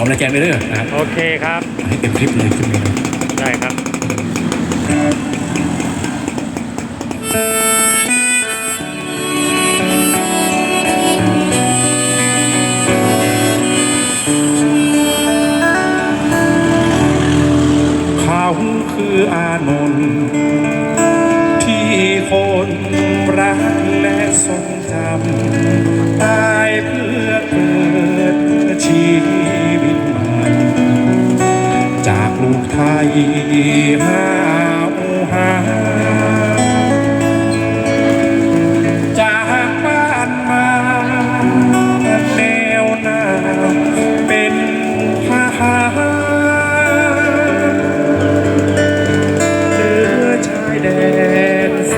อมและแจงไปเรื่อยนะครับโอเคครับให้เต็มคลิปเลยคลิปนี้นะได้ครับเขาคืออานนท์ที่คนรักและทรงจำ ห้าวหาจากบ้านมาแนวหน้าเป็นทหารเหนือชายแดนแส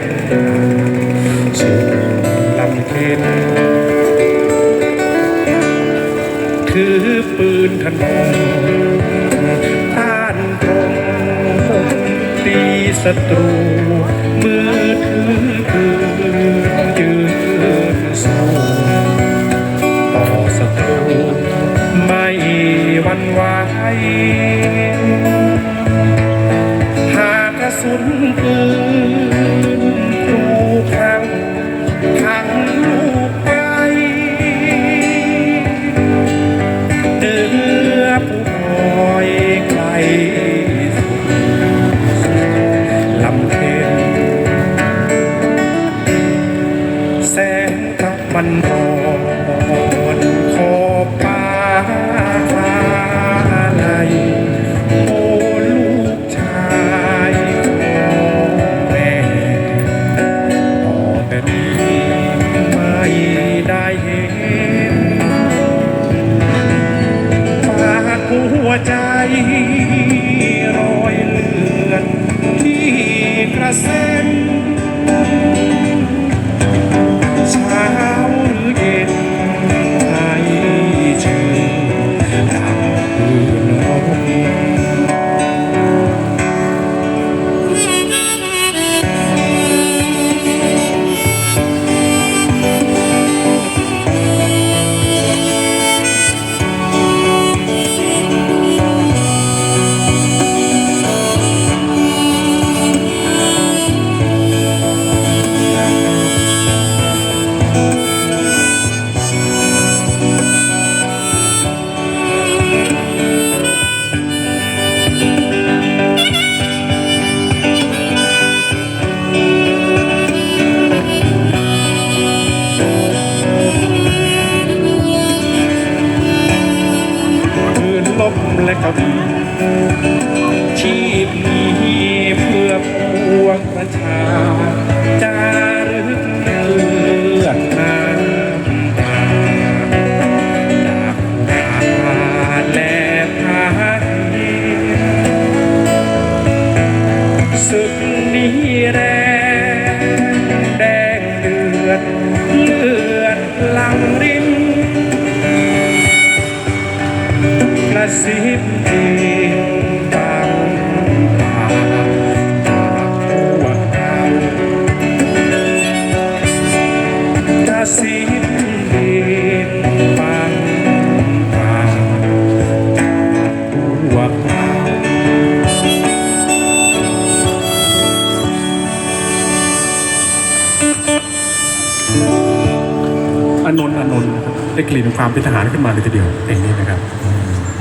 นไกลสุดลำเค็นถือปืนขน ศัตรูมือถือปืนยืนสู้ต่อศัตรูไม่หวันไหวหากกระสุนปืน น กระซิบเพียงฟังผ่านจากพวกเรากระซิบเพียงฟังผ่านจากพวกเราอนนท์อนนท์นะครับได้กลิ่นความเป็นทหารขึ้นมาเลยทีเดียวเพลงนี้นะครับ